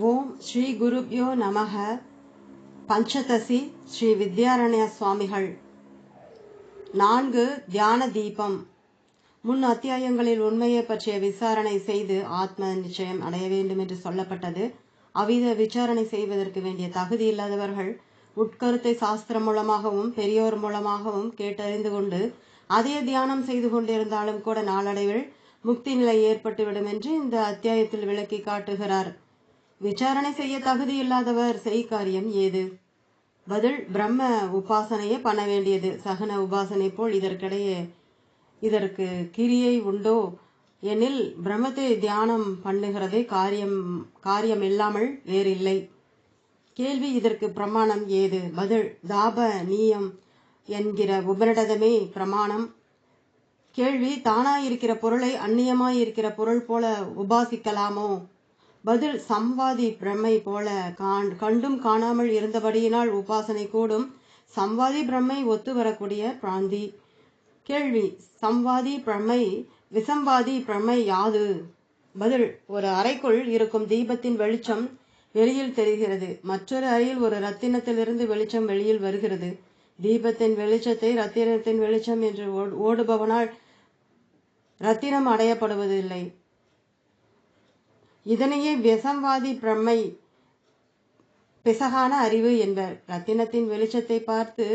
ஓம் ஸ்ரீ குருப்யோ நமக. பஞ்சதசி ஸ்ரீ வித்யாரண்ய சுவாமிகள். நான்கு தியான தீபம். முன் அத்தியாயங்களில் உண்மையை பற்றிய விசாரணை செய்து ஆத்ம நிச்சயம் அடைய வேண்டும் என்று சொல்லப்பட்டது. அவ்வித விசாரணை செய்வதற்கு வேண்டிய தகுதி இல்லாதவர்கள் உட்கருத்தை சாஸ்திரம் மூலமாகவும் பெரியோர் மூலமாகவும் கேட்டறிந்து கொண்டு அதே தியானம் செய்து கொண்டிருந்தாலும் கூட நாளடைவில் முக்தி நிலை ஏற்பட்டுவிடும் என்று இந்த அத்தியாயத்தில் விளக்கி காட்டுகிறார். விசாரணை செய்ய தகுதி இல்லாதவர் செய் காரியம் ஏது? பதில் பிரம்ம உபாசனையே பண்ண வேண்டியது. சகன உபாசனை போல் இதற்கிடையே இதற்கு கிரியை உண்டோ? எனில் பிரம்மத்தை தியானம் பண்ணுகிறதே காரியம் காரியம் இல்லாமல் வேறில்லை. கேள்வி இதற்கு பிரமாணம் ஏது? பதில் தாப நீயம் என்கிற உபரிடதமே பிரமாணம். கேள்வி தானாயிருக்கிற பொருளை அந்நியமாயிருக்கிற பொருள் போல உபாசிக்கலாமோ? பதில் சம்வாதி பிரம்மை போல கண்டும் காணாமல் இருந்தபடியினால் உபாசனை கூடும். சம்வாதி பிரம்மை ஒத்து வரக்கூடிய பிராந்தி. கேள்வி சம்வாதி பிரம்மை விசம்வாதி பிரம்மை யாது? பதில் ஒரு அறைக்குள் இருக்கும் தீபத்தின் வெளிச்சம் வெளியில் தெரிகிறது. மற்றொரு அறையில் ஒரு ரத்தினத்திலிருந்து வெளிச்சம் வெளியில் வருகிறது. தீபத்தின் வெளிச்சத்தை ரத்தினத்தின் வெளிச்சம் என்று ஓடுபவனால் ரத்தினம் அடையப்படுவதில்லை. இதனையே விசம்வாதி பிரம்மை பிசகான அறிவு என்பர் ரத்தினத்தின் வெளிச்சத்தை பார்த்து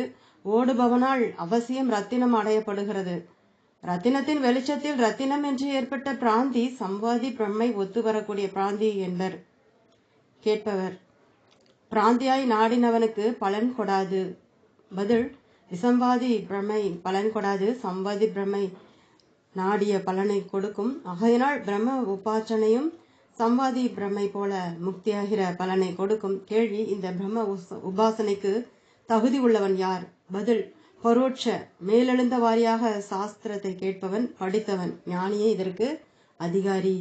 ஓடுபவனால் அவசியம் ரத்தினம் அடையப்படுகிறது. ரத்தினத்தின் வெளிச்சத்தில் ரத்தினம் என்று ஏற்பட்ட பிராந்தி சம்வாதி பிரம்மை ஒத்து வரக்கூடிய பிராந்தி என்பர். கேட்பவர் பிராந்தியாய் நாடினவனுக்கு பலன் கொடாது. பதில் விசம்வாதி பிரம்மை பலன் கொடாது. சம்வாதி பிரம்மை நாடிய பலனை கொடுக்கும். ஆகையினால் பிரம்ம உபாச்சனையும் சம்வாதி பிரம்மை போல முக்தியாகிற பலனை கொடுக்கும் கேள்வி இந்த பிரம்ம உபாசனைக்கு தகுதி உள்ளவன் யார்? பதில் பரோட்ச மேலெழுந்த வாரியாக சாஸ்திரத்தை கேட்பவன் படித்தவன். ஞானியே இதற்கு அதிகாரி.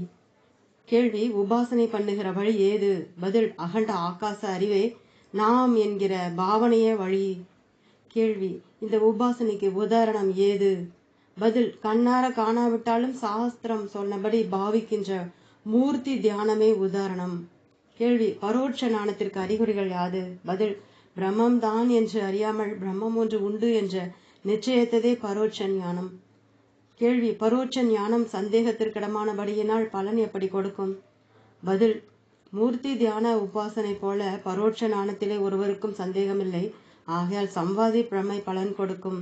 கேள்வி உபாசனை பண்ணுகிற வழி ஏது? பதில் அகண்ட ஆகாச அறிவே நாம் என்கிற பாவனையே வழி. கேள்வி இந்த உபாசனைக்கு உதாரணம் ஏது? பதில் கண்ணார காணாவிட்டாலும் சாஸ்திரம் சொன்னபடி பாவிக்கின்ற மூர்த்தி தியானமே உதாரணம். கேள்வி பரோட்ச ஞானத்திற்கு அறிகுறிகள் யாது? பதில் பிரம்மம் தான் என்று அறியாமல் பிரம்மம் ஒன்று உண்டு என்ற நிச்சயத்ததே பரோட்ச ஞானம். கேள்வி பரோட்ச ஞானம் சந்தேகத்திற்கிடமானபடியினால் பலன் எப்படி கொடுக்கும்? பதில் மூர்த்தி தியான உபாசனை போல பரோட்ச ஞானத்திலே ஒருவருக்கும் சந்தேகமில்லை. ஆகையால் சம்வாதி பிரம்மை பலன் கொடுக்கும்.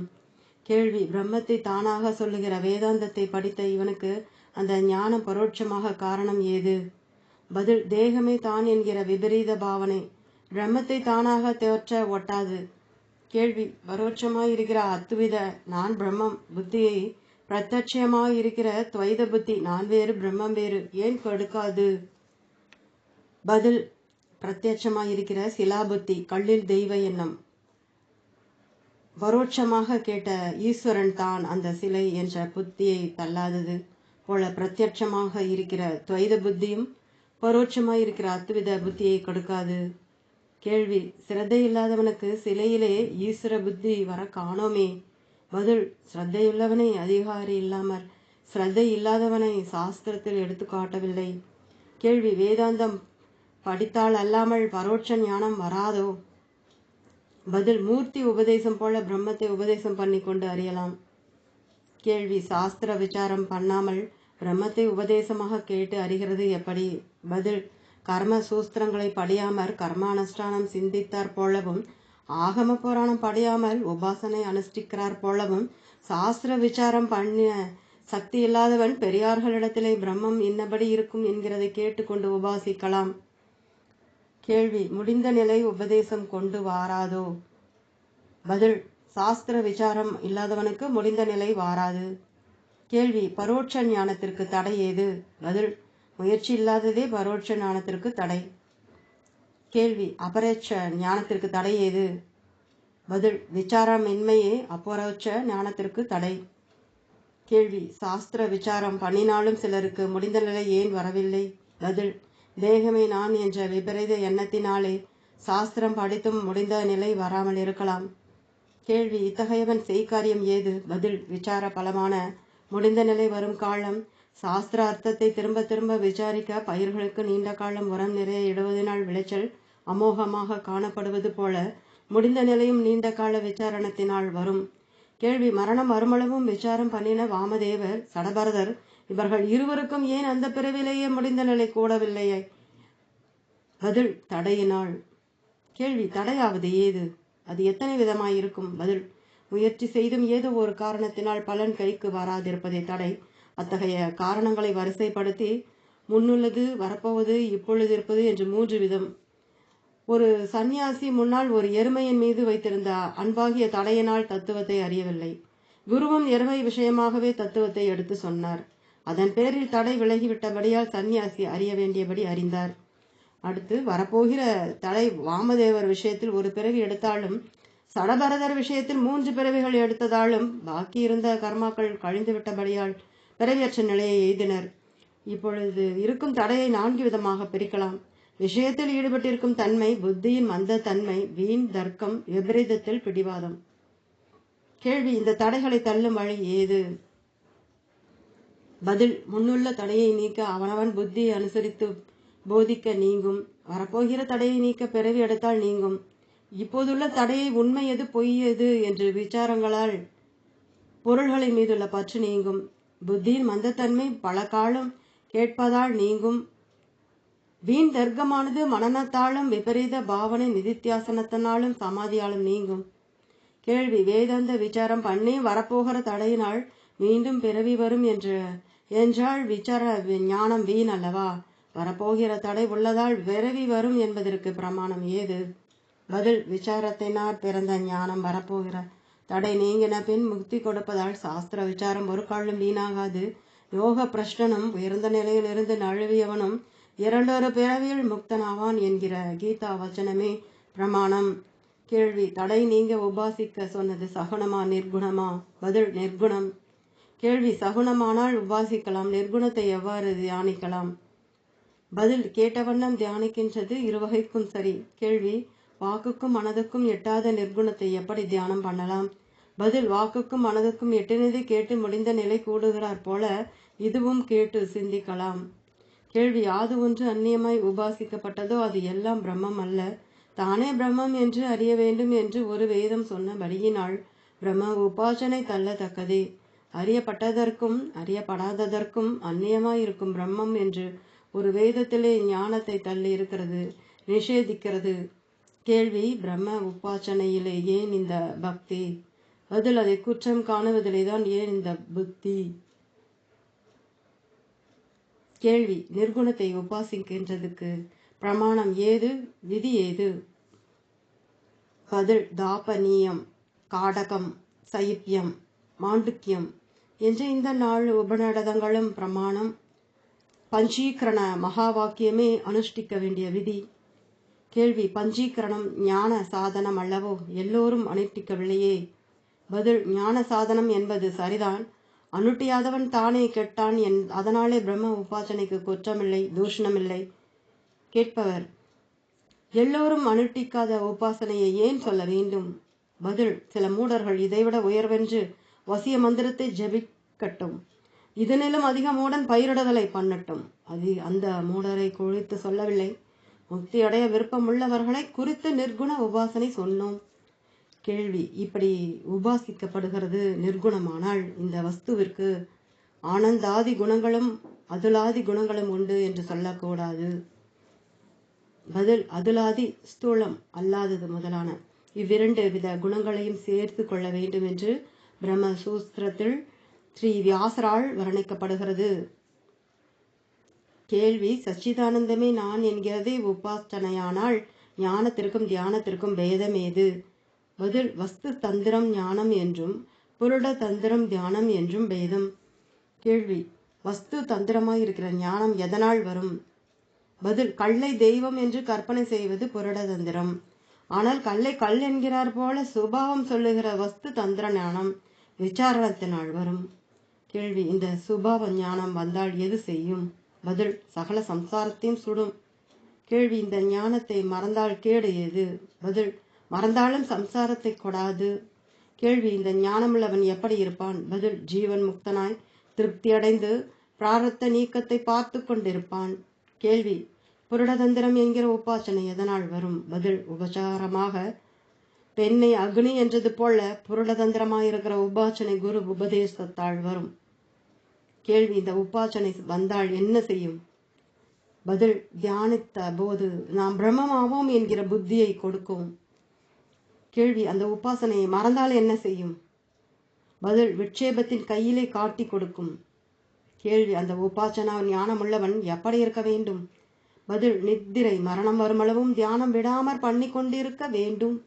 கேள்வி பிரம்மத்தை தானாக சொல்லுகிற வேதாந்தத்தை படித்த இவனுக்கு அந்த ஞானம் பரோட்சமாக காரணம் ஏது? பதில் தேகமே தான் என்கிற விபரீத பாவனை. பிரம்மத்தை தானாக தேற்ற ஒட்டாது. கேள்வி பரோட்சமாயிருக்கிற அத்துவித நான் பிரம்மம் புத்தியை பிரத்யட்சமாயிருக்கிற துவைத புத்தி நான் வேறு பிரம்மம் வேறு ஏன் கொடுக்காது? பதில் பிரத்யட்சமாயிருக்கிற சிலாபுத்தி கல்லில் தெய்வ எண்ணம். பரோட்சமாக கேட்ட ஈஸ்வரன் தான் அந்த சிலை என்ற புத்தியை தள்ளாதது. போல பிரத்யட்சமாக இருக்கிற துவைத புத்தியும் பரோட்சமாய் இருக்கிற அத்துவித புத்தியை கொடுக்காது. கேள்வி சிரத்தை இல்லாதவனுக்கு சிலையிலே ஈஸ்வர புத்தி வர காணோமே. பதில் ஸ்ரத்தையுள்ளவனை அதிகாரி இல்லாமல் ஸ்ரத்தை இல்லாதவனை சாஸ்திரத்தில் எடுத்து காட்டவில்லை. கேள்வி வேதாந்தம் படித்தால் அல்லாமல் பரோட்ச ஞானம் வராதோ? பதில் மூர்த்தி உபதேசம் போல பிரம்மத்தை உபதேசம் பண்ணி கொண்டு அறியலாம். கேள்வி சாஸ்திர விசாரம் பண்ணாமல் பிரம்மத்தை உபதேசமாக கேட்டு அறிகிறது எப்படி? பதில் கர்ம சூஸ்திரங்களை படியாமற் கர்மானுஷ்டானம் சிந்தித்தார் போலவும் ஆகம புராணம் படியாமல் உபாசனை அனுஷ்டிக்கிறார் போலவும் சாஸ்திர விசாரம் பண்ணிய சக்தி இல்லாதவன் பெரியார்களிடத்திலே பிரம்மம் இன்னபடி இருக்கும் என்கிறதை கேட்டுக்கொண்டு உபாசிக்கலாம். கேள்வி முடிந்த நிலை உபதேசம் கொண்டு வாராதோ? பதில் சாஸ்திர விசாரம் இல்லாதவனுக்கு முடிந்த நிலை வாராது. கேள்வி பரோட்ச ஞானத்திற்கு தடை ஏது? பதில் முயற்சி இல்லாததே பரோட்ச ஞானத்திற்கு தடை. கேள்வி அபரோட்ச ஞானத்திற்கு தடை ஏது? பதில் விசாரமின்மையே அபரோட்ச ஞானத்திற்கு தடை. கேள்வி சாஸ்திர விசாரம் பண்ணினாலும் சிலருக்கு முடிந்த நிலை ஏன் வரவில்லை? பதில் தேகமே நான் என்ற விபரீத எண்ணத்தினாலே சாஸ்திரம் படித்தும் முடிந்த நிலை வராமல் இருக்கலாம். கேள்வி இத்தகையவன் செய்காரியம் ஏது? பதில் விசார பலமான முடிந்த நிலை வரும் காலம். சாஸ்திர அர்த்தத்தை திரும்ப திரும்ப விசாரிக்க பயிர்களுக்கு நீண்ட காலம் உரம் நிறைய இடுவதனால் விளைச்சல் அமோகமாக காணப்படுவது போல முடிந்த நிலையும் நீண்ட கால விசாரணத்தினால் வரும். கேள்வி மரணம் வருமளவும் விசாரம் பண்ணின வாமதேவர் சடபரதர் இவர்கள் இருவருக்கும் ஏன் அந்த பிறவிலேயே முடிந்த நிலை கூடவில்லையே? பதில் தடையினால். கேள்வி தடையாவது ஏது? அது எத்தனை விதமாயிருக்கும்? பதில் முயற்சி செய்தும் ஏதோ ஒரு காரணத்தினால் பலன் கைக்கு வராதிருப்பதை தடை. அத்தகைய காரணங்களை வரிசைப்படுத்தி முன்னுள்ளது வரப்போவது இப்பொழுது இருப்பது என்று மூன்று விதம். ஒரு சந்நியாசி முன்னால் ஒரு எருமையின் மீது வைத்திருந்த அன்பாகிய தடையினால் தத்துவத்தை அறியவில்லை. குருவும் எருமை விஷயமாகவே தத்துவத்தை எடுத்து சொன்னார். அதன் பேரில் தடை விலகிவிட்டபடியால் சந்நியாசி அறிய வேண்டியபடி அறிந்தார். அடுத்து வரப்போகிற தடை வாமதேவர் விஷயத்தில் ஒரு பிறவி எடுத்தாலும் சடபரதர் விஷயத்தில் மூன்று பிறவிகள் எடுத்ததாலும் பாக்கி இருந்த கர்மாக்கள் கழிந்து விட்டபடியால் பிறவியற்ற நிலையை எய்தினர். இப்பொழுது இருக்கும் தடையை நான்கு விதமாக பிரிக்கலாம். விஷயத்தில் ஈடுபட்டிருக்கும் தன்மை புத்தியின் மந்த தன்மை வீண் தர்க்கம் விபரீதத்தில் பிடிவாதம். கேள்வி இந்த தடைகளை தள்ளும் வழி ஏது? பதில் முன்னுள்ள தடையை நீக்க அவனவன் புத்தியை அனுசரித்து போதிக்க நீங்கும். வரப்போகிற தடையை நீக்க பிறவி எடுத்தால் நீங்கும். இப்போதுள்ள தடையை உண்மை எது பொய் எது என்று விசாரங்களால் பொருள்களின் மீதுள்ள பற்று நீங்கும். புத்தியின் மந்தத்தன்மை பல காலம் கேட்பதால் நீங்கும். வீண் தர்க்கமானது மனநத்தாலும் விபரீத பாவனை நிதித்தியாசனத்தினாலும் சமாதியாலும் நீங்கும். கேள்வி வேதாந்த விசாரம் பண்ணி வரப்போகிற தடையினால் மீண்டும் பிறவி வரும் என்று. என்றால் விசார ஞானம் வீண் அல்லவா? வரப்போகிற தடை உள்ளதால் பிறவி வரும் என்பதற்கு பிரமாணம் ஏது? பதில் விசாரத்தினால் பிறந்த ஞானம் வரப்போகிற தடை நீங்கின பின் முக்தி கொடுப்பதால் சாஸ்திர விசாரம் ஒரு வீணாகாது. யோக பிரஷ்டனும் உயர்ந்த நிலையிலிருந்து நழுவியவனும் இரண்டொரு பிறவியில் முக்தனாவான் என்கிற கீதா வச்சனமே பிரமாணம். கேள்வி தடை நீங்க உபாசிக்க சொன்னது சகுனமா நிர்குணமா? பதில் நிர்குணம். கேள்வி சகுனமானால் உபாசிக்கலாம் நிர்குணத்தை எவ்வாறு தியானிக்கலாம்? பதில் கேட்டவண்ணம் தியானிக்கின்றது இருவகைக்கும் சரி. கேள்வி வாக்குக்கும் மனதுக்கும் எட்டாத நிர்குணத்தை எப்படி தியானம் பண்ணலாம்? பதில் வாக்குக்கும் மனதுக்கும் எட்டினதை கேட்டு முடிந்த நிலை கூடுகிறார் போல இதுவும் கேட்டு சிந்திக்கலாம். கேள்வி யாது ஒன்று அந்நியமாய் உபாசிக்கப்பட்டதோ அது எல்லாம் பிரம்மம் அல்ல. தானே பிரம்மம் என்று அறிய வேண்டும் என்று ஒரு வேதம் சொன்னபடியினால் பிரம்ம உபாசனை தள்ளத்தக்கதே. அறியப்பட்டதற்கும் அறியப்படாததற்கும் அந்நியமாயிருக்கும் பிரம்மம் என்று ஒரு வேதத்திலே ஞானத்தை தள்ளி இருக்கிறது நிஷேதிக்கிறது. கேள்வி பிரம்ம உபாசனையிலே ஏன் இந்த பக்தி? பதில் அதை குற்றம் காணுவதிலே தான் ஏன் இந்த புத்தி? கேள்வி நிர்குணத்தை உபாசிக்கின்றதுக்கு பிரமாணம் ஏது விதி ஏது? பதில் தாபனியம் காடகம் சைப்பியம் மாண்டுக்கியம். என்ற இந்த நாள் உபநடதங்களும் பிரமாணம் பஞ்சீகரண மகா வாக்கியமே அனுஷ்டிக்க வேண்டிய விதி. கேள்வி பஞ்சீகரணம் ஞான சாதனம் அல்லவோ? எல்லோரும் அனுஷ்டிக்கவில்லையே. பதில் ஞான சாதனம் என்பது சரிதான். அனுட்டியாதவன் தானே கெட்டான் என் அதனாலே பிரம்ம உபாசனைக்கு குற்றமில்லை தூஷணமில்லை. கேட்பவர் எல்லோரும் அனுட்டிக்காத உபாசனையை ஏன் சொல்ல வேண்டும்? பதில் சில மூடர்கள் இதைவிட உயர்வென்று வசிய மந்திரத்தை ஜெபிக்கட்டும். இதனிலும் அதிக மூடன் பயிரிடுதலை பண்ணட்டும். அது அந்த மூடரை குறித்து சொல்லவில்லை. முக்தி அடைய விருப்பமுள்ளவர்களை குறித்து நிர்குண உபாசனை சொன்னோம். கேள்வி இப்படி உபாசிக்கப்படுகிறது நிர்குணமானால் இந்த வஸ்துவிற்கு ஆனந்தாதி குணங்களும் அதுலாதி குணங்களும் உண்டு என்று சொல்லக்கூடாது. பதில் அதுலாதி ஸ்தூலம் அல்லாதது முதலான. இவ்விரண்டு வித குணங்களையும் சேர்த்து கொள்ள வேண்டும் என்று பிரம்மசூஸ்திரத்தில் சூஸ்திரத்தில் ஸ்ரீ வியாசரால் வர்ணிக்கப்படுகிறது. கேள்வி சச்சிதானந்தமே நான் என்கிறதே உபாசனையானால் ஞானத்திற்கும் தியானத்திற்கும் பேதம் ஏது பதில் வஸ்து தந்திரம் ஞானம் என்றும் புருட தந்திரம் தியானம் என்றும் பேதம் கேள்வி வஸ்து தந்திரமாய் இருக்கிற ஞானம் எதனால் வரும் பதில் கல்லை தெய்வம் என்று கற்பனை செய்வது புருட தந்திரம். ஆனால் கல்லை கல் என்கிறார் போல சுபாவம் சொல்லுகிற வஸ்து தந்திர ஞானம் விசாரணத்தினால் வரும். கேள்வி இந்த சுபாவ ஞானம் வந்தால் எது செய்யும்? பதில் சகல சம்சாரத்தையும் சுடும். கேள்வி இந்த ஞானத்தை மறந்தால் கேடு எது? பதில் மறந்தாலும் சம்சாரத்தை கொடாது. கேள்வி இந்த ஞானமுள்ளவன் எப்படி இருப்பான்? பதில் ஜீவன் முக்தனாய் திருப்தியடைந்து பிராரத்த நீக்கத்தை பார்த்து கொண்டிருப்பான். கேள்வி புருடதந்திரம் என்கிற உபாசனை எதனால் வரும்? பதில் உபசாரமாக பெண்ணை அக்னி என்றது போல புருடதந்திரமாயிருக்கிற உபாசனை குரு உபதேசத்தால் வரும். கேள்வி இந்த உபாசனை வந்தால் என்ன செய்யும்? பதில் தியானித்த போது நாம் பிரம்மமாவோம் என்கிற புத்தியை கொடுக்கும். கேள்வி அந்த உபாசனையை மறந்தால் என்ன செய்யும்? பதில் விட்சேபத்தின் கையிலே காட்டி கொடுக்கும். கேள்வி அந்த உபாசனா ஞானமுள்ளவன் எப்படி இருக்க வேண்டும்? பதில் நித்திரை மரணம் வருமளவும் தியானம் விடாமற் பண்ணி கொண்டிருக்க வேண்டும்.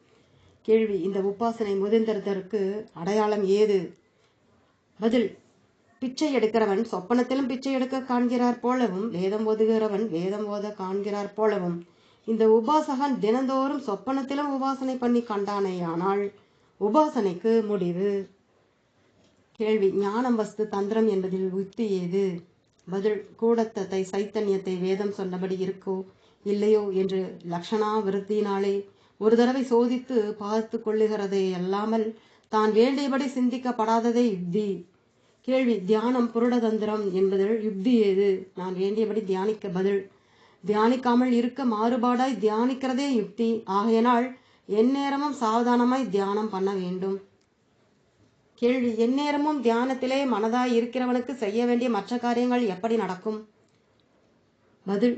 கேள்வி இந்த உபாசனை முதிர்ந்ததற்கு அடையாளம் ஏது? பதில் பிச்சை எடுக்கிறவன் சொப்பனத்திலும் பிச்சை எடுக்க காண்கிறார் போலவும் வேதம் ஓதுகிறவன் வேதம் ஓத காண்கிறார் போலவும். இந்த உபாசகன் தினந்தோறும் சொப்பனத்திலும் உபாசனை பண்ணி கண்டானேயானால் உபாசனைக்கு முடிவு. கேள்வி ஞானம் வஸ்து தந்திரம் என்பதில் உத்தி ஏது? பதில் கூடத்தத்தை சைத்தன்யத்தை வேதம் சொன்னபடி இருக்கோ இல்லையோ என்று லக்ஷணா விருத்தினாலே ஒரு தடவை சோதித்து பார்த்து கொள்ளுகிறதே அல்லாமல் தான் வேண்டியபடி சிந்திக்கப்படாததே யுக்தி கேள்வி தியானம் புருடதந்திரம் என்பதில் யுக்தி ஏது? நான் வேண்டியபடி தியானிக்க பதில். தியானிக்காமல் இருக்க மாறுபாடாய் தியானிக்கிறதே யுக்தி. ஆகையினால் எந்நேரமும் சாவதானமாய் தியானம் பண்ண வேண்டும். கேள்வி எந்நேரமும் தியானத்திலே மனதாய் இருக்கிறவனுக்கு செய்ய வேண்டிய மற்ற காரியங்கள் எப்படி நடக்கும்? பதில்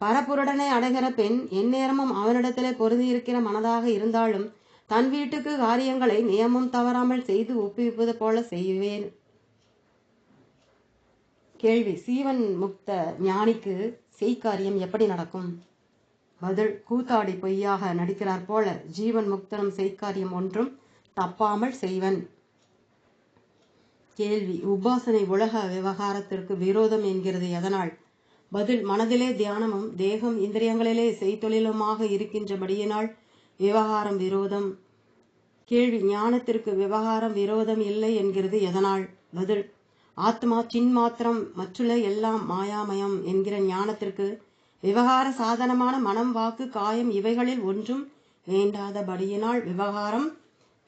பரப்புருடனை அடைகிற பெண் எந்நேரமும் அவனிடத்திலே பொருந்தி இருக்கிற மனதாக இருந்தாலும் தன் வீட்டுக்கு காரியங்களை நியமம் தவறாமல் செய்து ஒப்புவிப்பது போல செய்வேன். கேள்வி. சீவன் முக்த ஞானிக்கு செய்காரியம் எப்படி நடக்கும்? பதில் கூத்தாடி பொய்யாக நடிக்கிறார் போல ஜீவன் முக்தனும் செய்காரியம் ஒன்றும் தப்பாமல் செய்வன். கேள்வி. உபாசனை உலக விவகாரத்திற்கு விரோதம் என்கிறது எதனால்? பதில் மனதிலே தியானமும் தேகம் இந்திரியங்களிலே செய்தொழிலுமாக இருக்கின்றபடியினால் விவகாரம் விரோதம். கேள்வி ஞானத்திற்கு விவகாரம் விரோதம் இல்லை என்கிறது எதனால்? பதில் ஆத்மா சின் மாத்திரம் மற்றுள்ள எல்லாம் மாயாமயம் என்கிற ஞானத்திற்கு விவகார சாதனமான மனம் வாக்கு காயம் இவைகளில் ஒன்றும் வேண்டாதபடியினால் விவகாரம்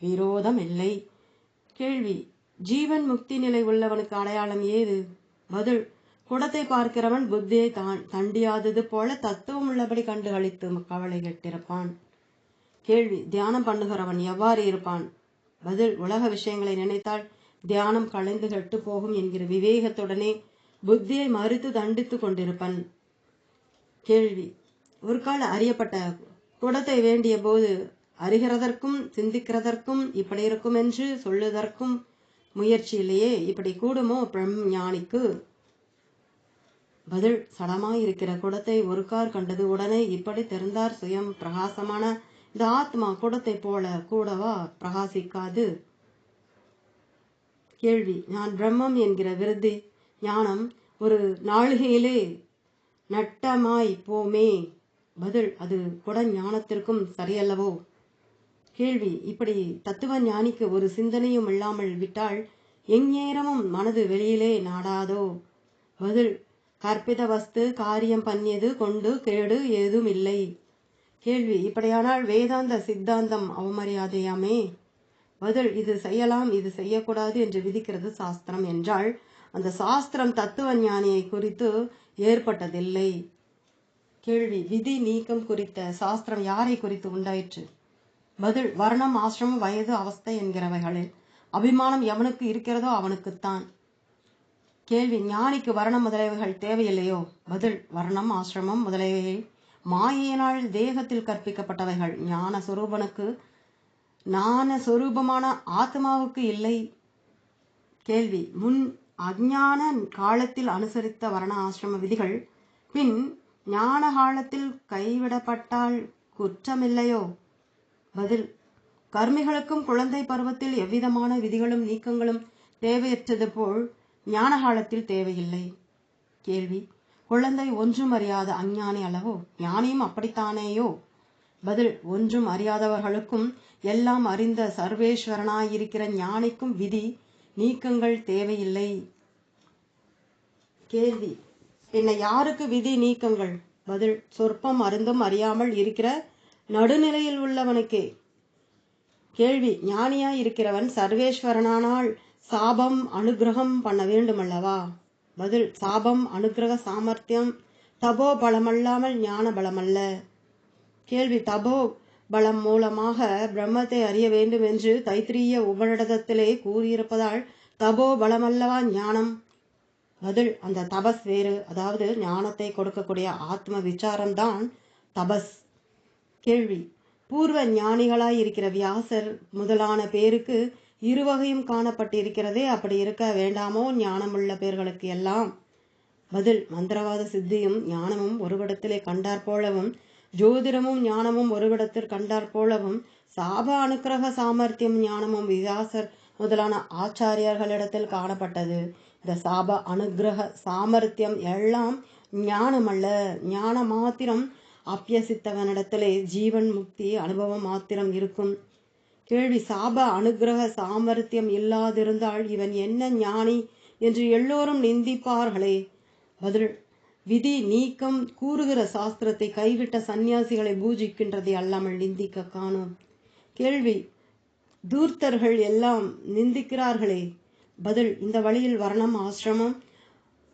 விரோதம் இல்லை. கேள்வி ஜீவன் முக்தி நிலை உள்ளவனுக்கு அடையாளம் ஏது? பதில் குடத்தை பார்க்கிறவன் புத்தியை தான் தண்டியாதது போல தத்துவம் உள்ளபடி கண்டு கழித்து கவலை கெட்டிருப்பான். கேள்வி. தியானம் பண்ணுகிறவன் எவ்வாறு இருப்பான்? பதில் உலக விஷயங்களை நினைத்தால் தியானம் கலைந்து கெட்டு போகும் என்கிற விவேகத்துடனே புத்தியை மறுத்து தண்டித்து கொண்டிருப்பன். கேள்வி. ஒரு கால அறியப்பட்ட குடத்தை வேண்டிய போது அறிகிறதற்கும் சிந்திக்கிறதற்கும் இப்படி இருக்கும் என்று சொல்லுவதற்கும் இல்லையே? இப்படி கூடுமோ பிரம் ஞானிக்கு பதில் சடமாயிருக்கிற குடத்தை ஒரு கார் கண்டது உடனே இப்படி தெரிந்தார் சுயம் பிரகாசமான இந்த ஆத்மா குடத்தை போல கூடவா பிரகாசிக்காது? கேள்வி. நான் பிரம்மம் என்கிற விருதி ஞானம் ஒரு நாளிகையிலே நட்டமாய் போமே. பதில் அது குட ஞானத்திற்கும் சரியல்லவோ? கேள்வி. இப்படி தத்துவ ஞானிக்கு ஒரு சிந்தனையும் இல்லாமல் விட்டால் எந்நேரமும் மனது வெளியிலே நாடாதோ? பதில் கற்பித வஸ்து காரியம் பண்ணியது கொண்டு கேடு ஏதும் இல்லை கேள்வி இப்படியானால் வேதாந்த சித்தாந்தம் அவமரியாதையாமே? பதில் இது செய்யலாம் இது செய்யக்கூடாது என்று விதிக்கிறது சாஸ்திரம் என்றால் அந்த சாஸ்திரம் தத்துவ ஞானியை குறித்து ஏற்பட்டதில்லை. கேள்வி விதி நீக்கம் குறித்த சாஸ்திரம் யாரை குறித்து உண்டாயிற்று? பதில் வர்ணம் ஆசிரமம் வயது அவஸ்தை என்கிறவைகளில் அபிமானம் எவனுக்கு இருக்கிறதோ அவனுக்குத்தான். கேள்வி ஞானிக்கு வர்ணம் முதலியவைகள் தேவையில்லையோ? பதில் வர்ணம் ஆசிரமம் முதலியவை மாயினால் தேகத்தில் கற்பிக்கப்பட்டவைகள். ஞான சொரூபனுக்கு ஞான சொரூபமான ஆத்மாவுக்கு இல்லை. கேள்வி. முன் அஜ்ஞான காலத்தில் அனுசரித்த வர்ண ஆசிரம விதிகள் பின் ஞான காலத்தில் கைவிடப்பட்டால் குற்றமில்லையோ? பதில். கர்மிகளுக்கும் குழந்தை பருவத்தில் எவ்விதமான விதிகளும் நீக்கங்களும் தேவையற்றது போல் ஞான காலத்தில் தேவையில்லை. கேள்வி. குழந்தை ஒன்றும் அறியாத அஞ்ஞானி அல்லவோ ஞானியும் அப்படித்தானேயோ? பதில் ஒன்றும் அறியாதவர்களுக்கும் எல்லாம் அறிந்த சர்வேஸ்வரனாயிருக்கிற ஞானிக்கும் விதி நீக்கங்கள் தேவையில்லை. கேள்வி பின்ன யாருக்கு விதி நீக்கங்கள்? பதில் சொற்பம் அருந்தும் அறியாமல் இருக்கிற நடுநிலையில் உள்ளவனுக்கே. கேள்வி ஞானியாய் இருக்கிறவன் சர்வேஸ்வரனானால் சாபம் அனுகிரகம் பண்ண வேண்டுமல்லவா? பதில் சாபம் அனுகிரக சாமர்த்தியம் தபோ பலமல்லாமல் ஞான பலமல்ல. கேள்வி தபோ பலம் மூலமாக பிரம்மத்தை அறிய வேண்டும் என்று தைத்திரிய உபனிடதத்திலே கூறியிருப்பதால் தபோ பலமல்லவா ஞானம்? பதில் அந்த தபஸ் வேறு. அதாவது ஞானத்தை கொடுக்கக்கூடிய ஆத்ம விசாரம்தான் தபஸ். கேள்வி பூர்வ ஞானிகளாய் இருக்கிற வியாசர் முதலான பேருக்கு இருவகையும் காணப்பட்டிருக்கிறதே. அப்படி இருக்க வேண்டாமோ? ஞானமுள்ள பேர்களுக்கு எல்லாம் பதில். மந்திரவாத சித்தியும் ஞானமும் ஒருவிடத்திலே கண்டார் போலவும் ஜோதிடமும் ஞானமும் ஒருவிடத்தில் கண்டார் போலவும் சாப அனுக்கிரக சாமர்த்தியம் ஞானமும் விகாசர் முதலான ஆச்சாரியர்களிடத்தில் காணப்பட்டது. இந்த சாப அனுக்கிரக சாமர்த்தியம் எல்லாம் ஞானமல்ல. ஞான மாத்திரம் அப்பியசித்தவனிடத்திலே ஜீவன் முக்தி அனுபவம் மாத்திரம் இருக்கும். கேள்வி சாப அனுக்கிரக சாமர்த்தியம் இல்லாதிருந்தால் இவன் என்ன ஞானி என்று எல்லோரும் நிந்திப்பார்களே. பதில் விதி நீக்கம் கூறுகிற சாஸ்திரத்தை கைவிட்ட சந்நியாசிகளை பூஜிக்கின்றதை அல்லாமல் நிந்திக்க காணும். கேள்வி தூர்த்தர்கள் எல்லாம் நிந்திக்கிறார்களே. பதில் இந்த வழியில் வர்ணம் ஆசிரமம்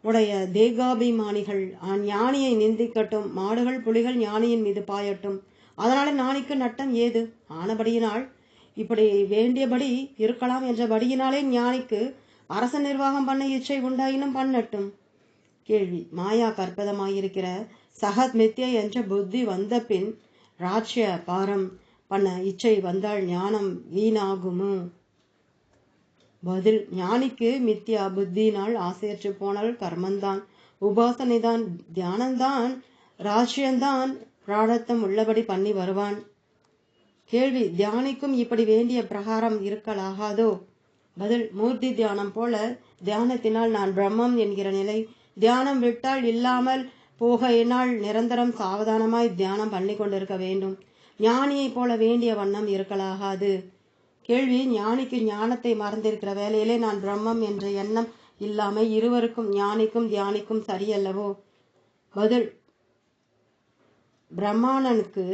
உடைய தேகாபிமானிகள் ஞானியை நிந்திக்கட்டும் மாடுகள் புலிகள் ஞானியின் மீது பாயட்டும். அதனால ஞானிக்கு நட்டம் ஏது? ஆனபடியினால் இப்படி வேண்டியபடி இருக்கலாம் என்றபடியினாலே ஞானிக்கு அரச நிர்வாகம் பண்ண இச்சை உண்டாயினும் பண்ணட்டும். கேள்வி. மாயா கற்பதமாயிருக்கிற சகத் மித்ய என்ற புத்தி வந்த பின் ராட்சிய பாரம் பண்ண இச்சை வந்தால் ஞானம் வீணாகுமோ? பதில். ஞானிக்கு மித்யா புத்தினால் ஆசையற்று போனால் கர்மந்தான் உபாசனைதான் தியானந்தான் ராஜ்யந்தான் பிராடத்தம் உள்ளபடி பண்ணி வருவான். கேள்வி தியானிக்கும் இப்படி வேண்டிய பிரகாரம் இருக்கலாகாதோ? பதில் மூர்த்தி தியானம் போல தியானத்தினால் நான் பிரம்மம் என்கிற நிலை தியானம் விட்டால் இல்லாமல் போகையினால் நிரந்தரம் சாவதானமாய் தியானம் பண்ணி கொண்டிருக்க வேண்டும். ஞானியைப் போல வேண்டிய வண்ணம் இருக்கலாகாது. கேள்வி ஞானிக்கு ஞானத்தை மறந்திருக்கிற வேலையிலே நான் பிரம்மம் என்ற எண்ணம் இல்லாமல் இருவருக்கும் ஞானிக்கும் தியானிக்கும் சரியல்லவோ? பதில் பிரம்மாணனுக்கு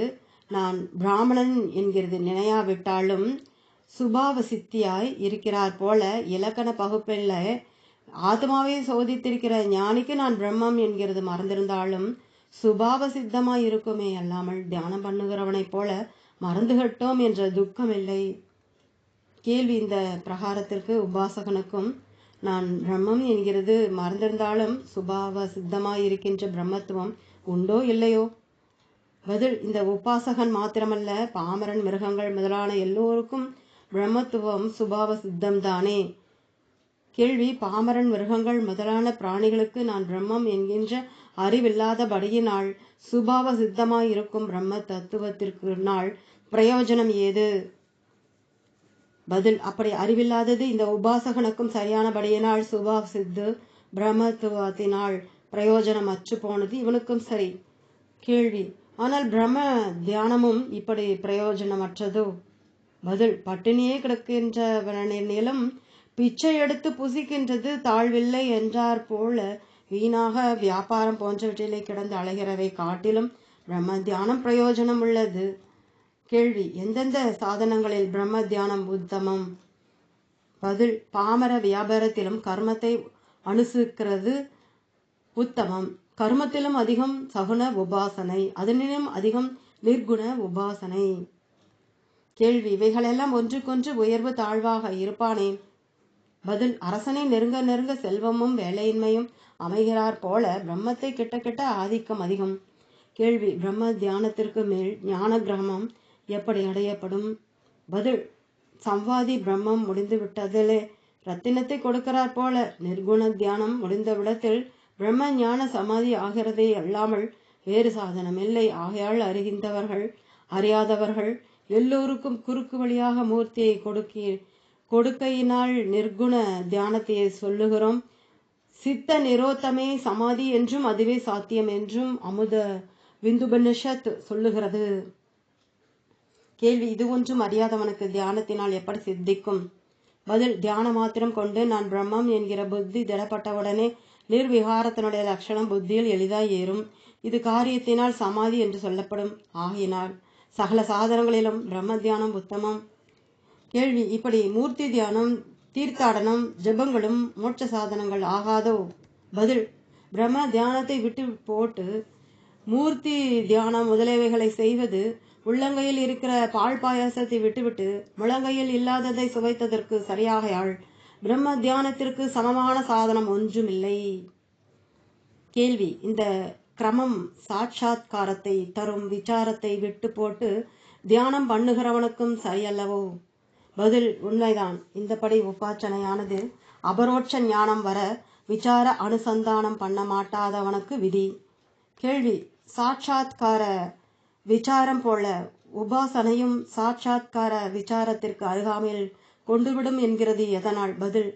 நான் பிராமணன் என்கிறது நினையாவிட்டாலும் சுபாவ சித்தியாய் இருக்கிறார் போல இலக்கண பகுப்பில் ஆத்மாவை சோதித்திருக்கிற ஞானிக்கு நான் பிரம்மம் என்கிறது மறந்திருந்தாலும் சுபாவ சித்தமாய் இருக்குமே அல்லாமல் தியானம் பண்ணுகிறவனைப் போல மறந்துகட்டோம் என்ற துக்கம் இல்லை. கேள்வி இந்த பிரகாரத்திற்கு உபாசகனுக்கும் நான் பிரம்மம் என்கிறது மறந்திருந்தாலும் சுபாவ சித்தமாய் இருக்கின்ற பிரம்மத்துவம் உண்டோ இல்லையோ? பதில் இந்த உபாசகன் மாத்திரமல்ல பாமரன் மிருகங்கள் முதலான எல்லோருக்கும் பிரம்மத்துவம் சுபாவ சித்தம் தானே. கேள்வி பாமரன் மிருகங்கள் முதலான பிராணிகளுக்கு நான் பிரம்மம் என்கின்ற அறிவில்லாதபடியினால் சுபாவ சித்தமாயிருக்கும் பிரம்ம தத்துவத்திற்கு நாள் பிரயோஜனம் ஏது? பதில் அப்படி அறிவில்லாதது இந்த உபாசகனுக்கும் சரியானபடியினால் சுபாவ சித்து பிரம்மத்துவத்தினால் பிரயோஜனம் அற்று போனது இவனுக்கும் சரி. கேள்வி ஆனால் பிரம்ம தியானமும் இப்படி பிரயோஜனமற்றதோ. பதில் பட்டினியே கிடக்கின்றவனிலும் பிச்சை எடுத்து புசிக்கின்றது தாழ்வில்லை என்றார் போல வீணாக வியாபாரம் போன்றவற்றிலே கிடந்து அலைகிறவை காட்டிலும் பிரம்ம தியானம் பிரயோஜனம் உள்ளது. கேள்வி எந்தெந்த சாதனங்களில் பிரம்ம தியானம் உத்தமம்? பதில் பாமர வியாபாரத்திலும் கர்மத்தை அனுசரிக்கிறது உத்தமம். கர்மத்திலும் அதிகம் சகுன உபாசனை அதனிலும் அதிகம் நிர்குண உபாசனை. கேள்வி இவைகளெல்லாம் ஒன்றுக்கொன்று உயர்வு தாழ்வாக இருப்பானே? பதில் அரசனை நெருங்க நெருங்க செல்வமும் வேலையின்மையும் அமைகிறார் போல பிரம்மத்தை கிட்ட கிட்ட ஆதிக்கம் அதிகம். கேள்வி பிரம்ம தியானத்திற்கு மேல் ஞான கிரகமம் எப்படி அடையப்படும்? பதில் சம்வாதி பிரம்மம் முடிந்து விட்டதிலே ரத்தினத்தை கொடுக்கிறார் போல நிர்குண தியானம் முடிந்த விடத்தில் பிரம்ம ஞான சமாதி ஆகிறதே அல்லாமல் வேறு சாதனம் இல்லை. ஆகையால் அறிகின்றவர்கள் அறியாதவர்கள் எல்லோருக்கும் குறுக்கு வழியாக மூர்த்தியை கொடுக்க கொடுக்கையினால் நிர்குண தியானத்தை சொல்லுகிறோம். சித்த நிரோத்தமே சமாதி என்றும் அதுவே சாத்தியம் என்றும் அமுத விந்துபனிஷத் சொல்லுகிறது. கேள்வி இது ஒன்றும் அறியாதவனுக்கு தியானத்தினால் எப்படி சித்திக்கும்? பதில் தியான மாத்திரம் கொண்டு நான் பிரம்மம் என்கிற புத்தி திடப்பட்டவுடனே நிர்விகாரத்தினுடைய லட்சணம் புத்தியில் எளிதாய் ஏறும். இது காரியத்தினால் சமாதி என்று சொல்லப்படும். ஆகினால் சகல சாதனங்களிலும் பிரம்ம தியானம் உத்தமம். கேள்வி இப்படி மூர்த்தி தியானம் தீர்த்தாடனம் ஜெபங்களும் மோட்ச சாதனங்கள் ஆகாதோ? பதில் பிரம்ம தியானத்தை விட்டு போட்டு மூர்த்தி தியானம் முதலியவைகளை செய்வது உள்ளங்கையில் இருக்கிற பால் பாயாசத்தை விட்டுவிட்டு முழங்கையில் இல்லாததை சுவைத்ததற்கு சரியாகையாள் பிரம்ம தியானத்திற்கு சமமான சாதனம் ஒன்றுமில்லை. கேள்வி. இந்த கிரமம் சாட்சாத்காரத்தை தரும் விசாரத்தை விட்டு போட்டு தியானம் பண்ணுகிறவனுக்கும் சரியல்லவோ? பதில் உண்மைதான். இந்தபடி உபாசனையானது அபரோட்ச ஞானம் வர விசார அனுசந்தானம் பண்ண மாட்டாதவனுக்கு விதி. கேள்வி. சாட்சாத்கார விசாரம் போல உபாசனையும் சாட்சாத்கார விசாரத்திற்கு அருகாமையில் கொண்டுவிடும் என்கிறது எதனால் பதில்?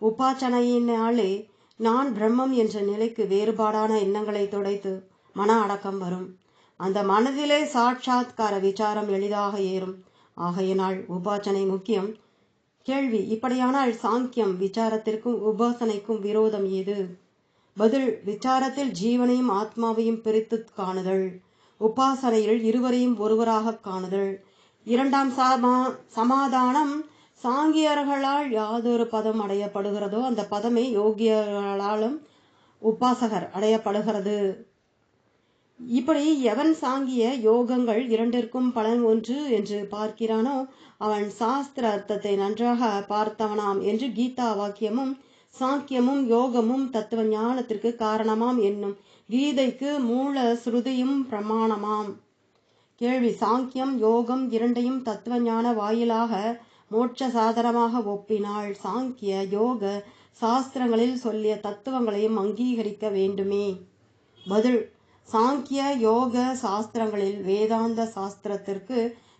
உபாசனையினாலே நான் பிரம்மம் என்ற நிலைக்கு வேறுபாடான எண்ணங்களை துடைத்து மன அடக்கம் வரும். அந்த மனதிலே சாட்சாத்கார விசாரம் எளிதாக ஏறும். ஆகையினால் உபாசனை முக்கியம். கேள்வி இப்படியானால் சாங்கியம் விசாரத்திற்கும் உபாசனைக்கும் விரோதம் ஏது பதில் விசாரத்தில் ஜீவனையும் ஆத்மாவையும் பிரித்து காணுதல். உபாசனையில் இருவரையும் ஒருவராக காணுதல். இரண்டாம் சமா சமாதானம் சாங்கியர்களால் யாதொரு பதம் அடையப்படுகிறதோ அந்த பதமே யோகியர்களாலும் உபாசகர் அடையப்படுகிறது. இப்படி எவன் சாங்கிய யோகங்கள் இரண்டிற்கும் பலன் ஒன்று என்று பார்க்கிறானோ அவன் சாஸ்திர அர்த்தத்தை நன்றாக பார்த்தவனாம் என்று கீதா வாக்கியமும் சாங்கியமும் யோகமும் தத்துவ ஞானத்திற்கு காரணமாம் என்னும் கீதைக்கு மூல ஸ்ருதியும் பிரமாணமாம். கேள்வி சாங்கியம் யோகம் இரண்டையும் தத்துவ ஞான வாயிலாக மோட்ச சாதனமாக ஒப்பினாள் சாங்கிய யோக சாஸ்திரங்களில் சொல்லிய தத்துவங்களையும் அங்கீகரிக்க வேண்டுமே. பதில் சாங்கிய யோக சாஸ்திரங்களில் வேதாந்த சாஸ்திரத்திற்கு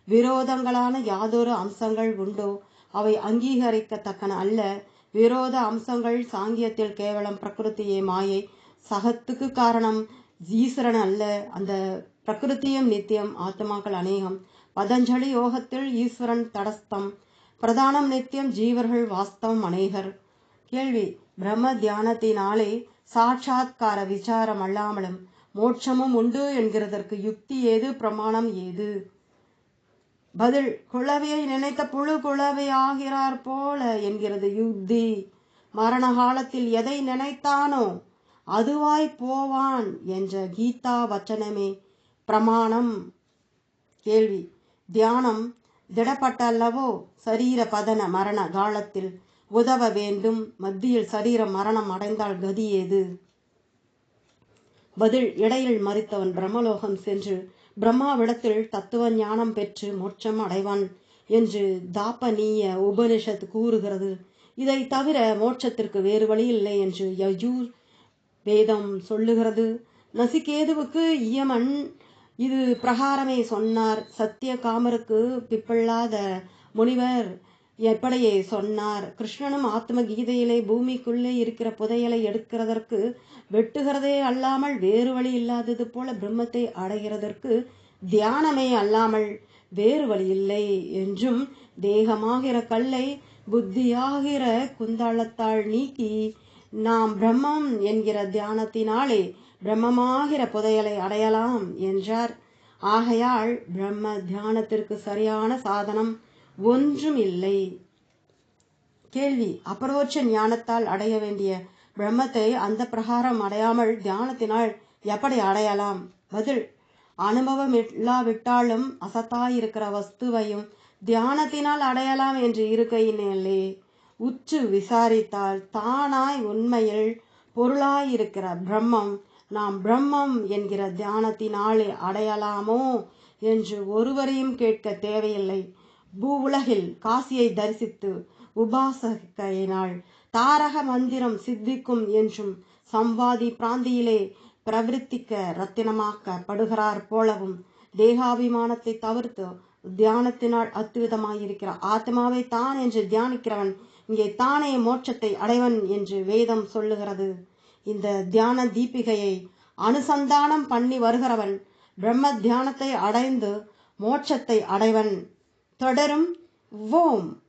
விரோதங்களான யாதொரு அம்சங்கள் உண்டோ? அவை அங்கீகரிக்கத்தக்கன அல்ல. விரோத அம்சங்கள் சாங்கியத்தில் கேவலம் பிரகிருத்தியே மாயை. சகத்துக்கு காரணம் ஈஸ்வரன் அல்ல. அந்த பிரகிருத்தியும் நித்தியம் ஆத்மாக்கள் அநேகம். பதஞ்சலி யோகத்தில் ஈஸ்வரன் தடஸ்தம். பிரதானம் நித்தியம் ஜீவர்கள் வாஸ்தவம் அநேகர். கேள்வி பிரம்ம தியானத்தினாலே சாட்சாத்கார விசாரம் அல்லாமலும் மோட்சமும் உண்டு என்கிறதற்கு யுக்தி ஏது பிரமாணம் ஏது? பதில் குழவியை நினைத்த புழு குளவையாகிறார் போல என்கிறது யுக்தி. மரண காலத்தில் எதை நினைத்தானோ அதுவாய் போவான் என்ற கீதா வச்சனமே பிரமாணம். கேள்வி தியானம் திடப்பட்டல்லவோ சரீர பதன மரண காலத்தில் உதவ வேண்டும். மத்தியில் சரீர மரணம் அடைந்தால் கதி ஏது? பதில் இடையில் மறித்தவன் பிரம்மலோகம் சென்று பிரம்மாவிடத்தில் தத்துவ ஞானம் பெற்று மோட்சம் அடைவான் என்று தாப்பனீய உபனிஷத் கூறுகிறது. இதை தவிர மோட்சத்திற்கு வேறு வழி இல்லை என்று யஜூர் வேதம் சொல்லுகிறது. நசிகேதுவுக்கு இயமன் இது பிரகாரமே சொன்னார். சத்திய காமருக்கு பிப்பல்லாத முனிவர் எப்படியே சொன்னார். கிருஷ்ணனும் ஆத்ம கீதையிலே பூமிக்குள்ளே இருக்கிற புதையலை எடுக்கிறதற்கு வெட்டுகிறதே அல்லாமல் வேறு வழி இல்லாதது போல பிரம்மத்தை அடைகிறதற்கு தியானமே அல்லாமல் வேறு வழி இல்லை என்றும் தேகமாகிற கல்லை புத்தியாகிற குந்தாளத்தால் நீக்கி நாம் பிரம்மம் என்கிற தியானத்தினாலே பிரம்மமாகிற புதையலை அடையலாம் என்றார். ஆகையால் பிரம்ம தியானத்திற்கு சரியான சாதனம் ஒன்றும் இல்லை. கேள்வி அபரோட்ச ஞானத்தால் அடைய வேண்டிய பிரம்மத்தை அந்த பிரகாரம் அடையாமல் தியானத்தினால் எப்படி அடையலாம்? பதில் அனுபவம் இல்லாவிட்டாலும் அசத்தாயிருக்கிற வஸ்துவையும் தியானத்தினால் அடையலாம் என்று இருக்கையினே உற்று விசாரித்தால் தானாய் உண்மையில் பொருளாயிருக்கிற பிரம்மம் நாம் பிரம்மம் என்கிற தியானத்தினாலே அடையலாமோ என்று ஒருவரையும் கேட்க தேவையில்லை. பூ உலகில் காசியை தரிசித்து உபாசகையினால் தாரக மந்திரம் சித்திக்கும் என்றும் சம்வாதி பிராந்தியிலே பிரவருத்திக்க ரத்தினமாக்கப்படுகிறார் போலவும் தேகாபிமானத்தை தவிர்த்து தியானத்தினால் அத்துவிதமாயிருக்கிற ஆத்மாவை தான் என்று தியானிக்கிறவன் இங்கே தானே மோட்சத்தை அடைவன் என்று வேதம் சொல்லுகிறது. இந்த தியான தீபிகையை அனுசந்தானம் பண்ணி வருகிறவன் பிரம்ம தியானத்தை அடைந்து மோட்சத்தை அடைவன். தொடரும் ஓம்.